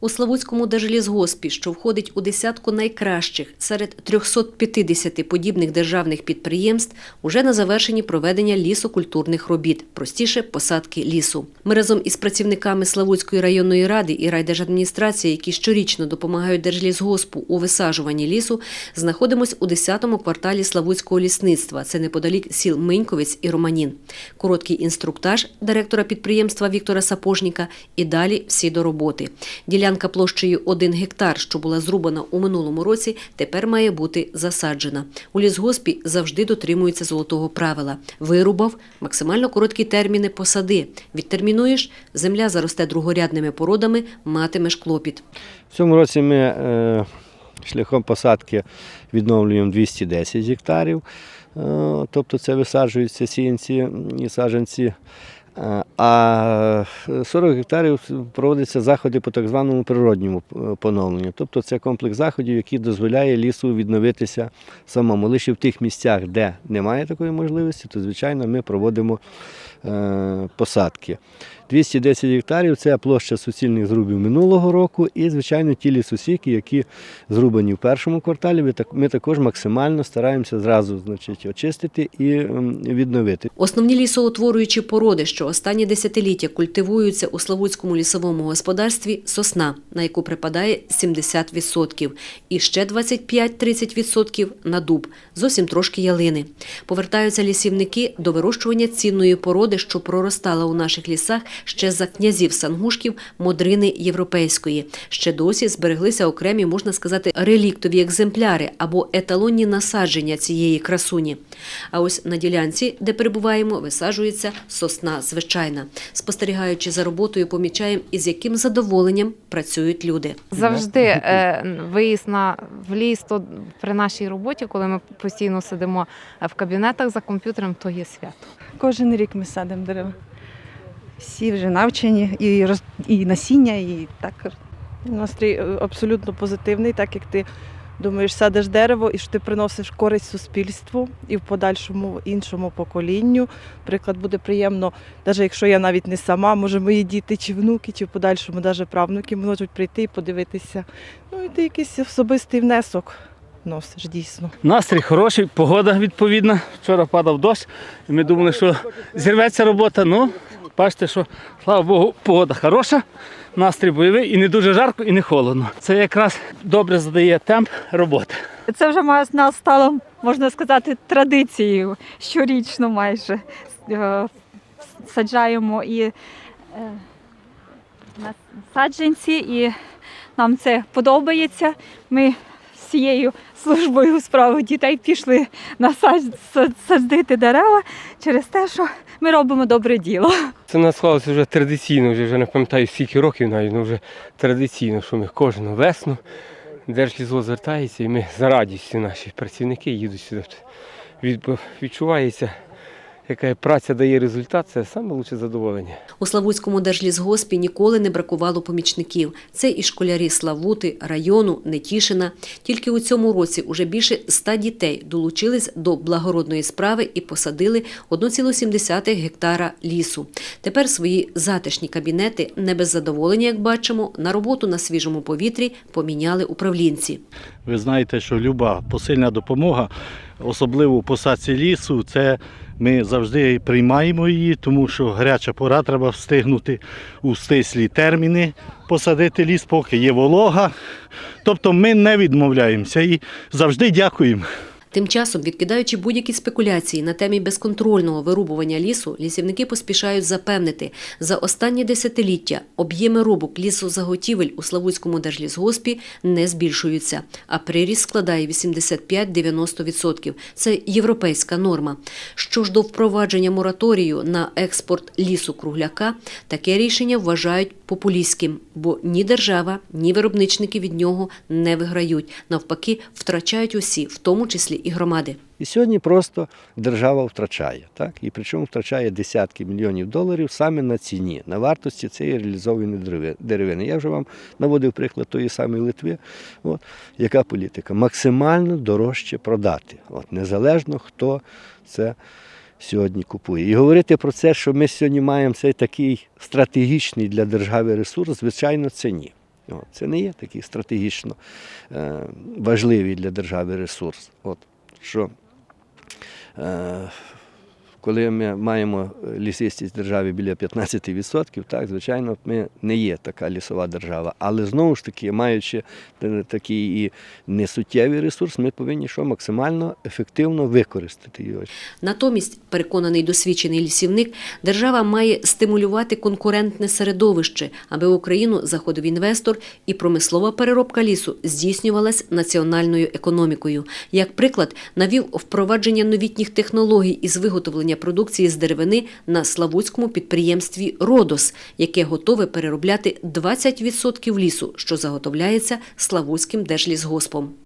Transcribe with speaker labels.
Speaker 1: У Славутському держлісгоспі, що входить у десятку найкращих серед 350 подібних державних підприємств, уже на завершенні проведення лісокультурних робіт, простіше посадки лісу. Ми разом із працівниками Славутської районної ради і райдержадміністрації, які щорічно допомагають держлісгоспу у висаджуванні лісу, знаходимось у 10-му кварталі Славутського лісництва. Це неподалік сіл Миньковець і Романін. Короткий інструктаж директора підприємства Віктора Сапожніка і далі всі до роботи. Ділянка площею 1 гектар, що була зрубана у минулому році, тепер має бути засаджена. У лісгоспі завжди дотримуються золотого правила. Вирубав максимально короткі терміни посади. Відтермінуєш, земля заросте другорядними породами, матимеш клопіт.
Speaker 2: В цьому році ми е, шляхом посадки відновлюємо 210 гектарів, е, тобто це висаджуються сіянці і саджанці. А 40 гектарів проводяться заходи по так званому природньому е, поновленню. Тобто це комплекс заходів, який дозволяє лісу відновитися самому. Лише в тих місцях, де немає такої можливості, то звичайно ми проводимо е, посадки. 210 гектарів це площа суцільних зрубів минулого року, і, звичайно, ті лісосіки, які зрубані в першому кварталі, ми так- ми також максимально стараємося зразу значить, очистити і відновити.
Speaker 1: Основні лісоутворюючі породи, що останні десятиліття культивуються у Славутському лісовому господарстві – сосна, на яку припадає 70%, і ще 25-30% на дуб, зовсім трошки ялини. Повертаються лісівники до вирощування цінної породи, що проростала у наших лісах ще за князів Сангушків модрини європейської. Ще досі збереглися окремі, можна сказати, реліктові екземпляри або еталонні насадження цієї красуні. А ось на ділянці, де перебуваємо, висаджується сосна звичайна. Спостерігаючи за роботою, помічаємо, із яким задоволенням працюють люди.
Speaker 3: Завжди е, виїзд на в ліс то при нашій роботі, коли ми постійно сидимо в кабінетах за комп'ютером, то є свято.
Speaker 4: Кожен рік ми садимо дерева. Всі вже навчені, і, роз... і насіння, і так. Настрій е, абсолютно позитивний, так як ти думаєш, садиш дерево і що ти приносиш користь суспільству і в подальшому іншому поколінню. Приклад буде приємно, навіть якщо я навіть не сама, може мої діти чи внуки, чи в подальшому навіть правнуки можуть прийти і подивитися. Ну і ти якийсь особистий внесок носиш дійсно.
Speaker 5: Настрій хороший, погода відповідна. Вчора падав дощ, і ми думали, що зірветься робота. Ну, бачите, що слава Богу, погода хороша, настрій бойовий і не дуже жарко, і не холодно. Це якраз добре задає темп роботи.
Speaker 6: Це вже має- нас стало, можна сказати, традицією щорічно майже е, саджаємо і е, саджанці, і нам це подобається. Ми цією службою у справах дітей пішли насадь- дерева через те, що ми робимо добре діло.
Speaker 7: Це насклалося нас склалося вже традиційно, вже, вже не пам'ятаю скільки років навіть, але вже традиційно, що ми кожну весну Держлізо звертається і ми за радістю наші працівники їдуть сюди. Відчувається, яка праця дає результат, це найкраще задоволення.
Speaker 1: У Славутському держлісгоспі ніколи не бракувало помічників. Це і школярі Славути, району, Нетішина. Тільки у цьому році уже більше ста дітей долучились до благородної справи і посадили 1,7 гектара лісу. Тепер свої затишні кабінети не без задоволення, як бачимо, на роботу на свіжому повітрі поміняли управлінці.
Speaker 8: Ви знаєте, що люба посильна допомога, особливо посадці лісу, це ми завжди приймаємо її, тому що гаряча пора треба встигнути у стислі терміни посадити ліс, поки є волога. Тобто ми не відмовляємося і завжди дякуємо.
Speaker 1: Тим часом, відкидаючи будь-які спекуляції на темі безконтрольного вирубування лісу, лісівники поспішають запевнити, за останні десятиліття об'єми рубок лісозаготівель у Славутському держлісгоспі не збільшуються, а приріст складає 85-90%. Це європейська норма. Що ж до впровадження мораторію на експорт лісу кругляка, таке рішення вважають популістським, бо ні держава, ні виробничники від нього не виграють. Навпаки, втрачають усі, в тому числі і громади.
Speaker 2: І сьогодні просто держава втрачає, так? і причому втрачає десятки мільйонів доларів саме на ціні, на вартості цієї реалізованої деревини-. Я вже вам наводив приклад тої самої Литви. От, яка політика? Максимально дорожче продати, от, незалежно хто це сьогодні купує. І говорити про це, що ми сьогодні маємо цей такий стратегічний для держави ресурс, звичайно, це ні. Це не є такий стратегічно е, важливий для держави ресурс. От. Що, е, коли ми маємо лісистість в державі біля 15%, так, звичайно, ми не є така лісова держава. Але знову ж таки, маючи е, такий і несуттєвий ресурс, ми повинні що максимально ефективно використати його.
Speaker 1: Натомість, переконаний досвідчений лісівник, держава має стимулювати конкурентне середовище, аби в Україну заходив інвестор і промислова переробка лісу здійснювалась національною економікою. Як приклад, навів впровадження новітніх технологій із виготовлення продукції з деревини на славутському підприємстві Родос, яке готове переробляти 20% лісу, що заготовляється Славутським держлісгоспом.